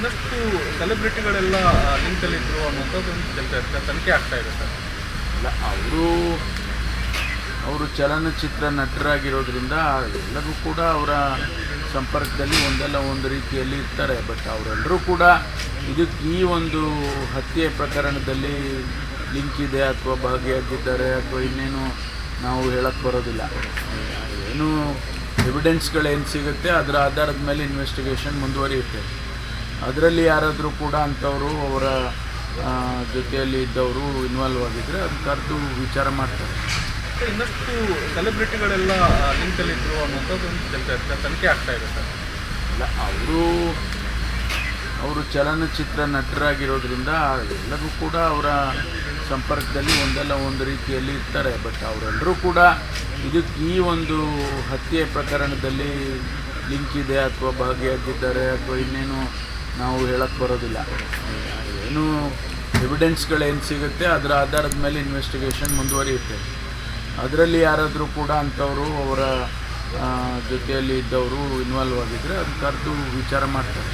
ಇನ್ನಷ್ಟು ಸೆಲೆಬ್ರಿಟಿಗಳೆಲ್ಲ ಲಿಂಕಲ್ಲಿದ್ದರು ಅನ್ನೋಂಥದ್ದು ಒಂದು ತನಿಖೆ- ತನಿಖೆ ಆಗ್ತಾ ಇದೆ ಸರ್. ಇಲ್ಲ ಅವರು ಅವರು ಚಲನಚಿತ್ರ ನಟರಾಗಿರೋದ್ರಿಂದ ಎಲ್ಲರೂ ಕೂಡ ಅವರ ಸಂಪರ್ಕದಲ್ಲಿ ಒಂದಲ್ಲ ಒಂದು ರೀತಿಯಲ್ಲಿ ಇರ್ತಾರೆ. ಬಟ್ ಅವರೆಲ್ಲರೂ ಕೂಡ ಇದಕ್ಕೆ ಈ ಒಂದು ಹತ್ಯೆ ಪ್ರಕರಣದಲ್ಲಿ ಲಿಂಕ್ ಇದೆ ಅಥವಾ ಭಾಗಿಯಾಗಿದ್ದಾರೆ ಅಥವಾ ಇನ್ನೇನು ನಾವು ಹೇಳಕ್ಕೆ ಬರೋದಿಲ್ಲ. ಏನು ಎವಿಡೆನ್ಸ್ಗಳೇನು ಸಿಗುತ್ತೆ, ಅದರ ಆಧಾರದ ಮೇಲೆ ಇನ್ವೆಸ್ಟಿಗೇಷನ್ ಮುಂದುವರಿಯುತ್ತೆ. ಅದರಲ್ಲಿ ಯಾರಾದರೂ ಕೂಡ ಅಂಥವರು ಅವರ ಜೊತೆಯಲ್ಲಿ ಇದ್ದವರು ಇನ್ವಾಲ್ವ್ ಆಗಿದ್ದರೆ ಅದು ಕರೆದು ವಿಚಾರ ಮಾಡ್ತಾರೆ. ಇನ್ನಷ್ಟು ಸೆಲೆಬ್ರಿಟಿಗಳೆಲ್ಲ ಲಿಂಕಲ್ಲಿದ್ದರು ಅನ್ನೋಂಥದ್ದು ಒಂದು ತನಿಖೆ- ತನಿಖೆ ಆಗ್ತಾ ಇದೆ ಸರ್. ಇಲ್ಲ ಅವರು ಅವರು ಚಲನಚಿತ್ರ ನಟರಾಗಿರೋದ್ರಿಂದ ಎಲ್ಲರೂ ಕೂಡ ಅವರ ಸಂಪರ್ಕದಲ್ಲಿ ಒಂದಲ್ಲ ಒಂದು ರೀತಿಯಲ್ಲಿ ಇರ್ತಾರೆ. ಬಟ್ ಅವರೆಲ್ಲರೂ ಕೂಡ ಇದಕ್ಕೆ ಈ ಒಂದು ಹತ್ಯೆ ಪ್ರಕರಣದಲ್ಲಿ ಲಿಂಕ್ ಇದೆ ಅಥವಾ ಭಾಗಿಯಾಗಿದ್ದಾರೆ ಅಥವಾ ಇನ್ನೇನು ನಾವು ಹೇಳಕ್ಕೆ ಬರೋದಿಲ್ಲ. ಏನು ಎವಿಡೆನ್ಸ್ಗಳೇನು ಸಿಗುತ್ತೆ, ಅದರ ಆಧಾರದ ಮೇಲೆ ಇನ್ವೆಸ್ಟಿಗೇಷನ್ ಮುಂದುವರಿಯುತ್ತೆ. ಅದರಲ್ಲಿ ಯಾರಾದರೂ ಕೂಡ ಅಂಥವರು ಅವರ ಜೊತೆಯಲ್ಲಿ ಇದ್ದವರು ಇನ್ವಾಲ್ವ್ ಆಗಿದ್ದರೆ ಅದು ಕರೆದು ವಿಚಾರ ಮಾಡ್ತಾರೆ.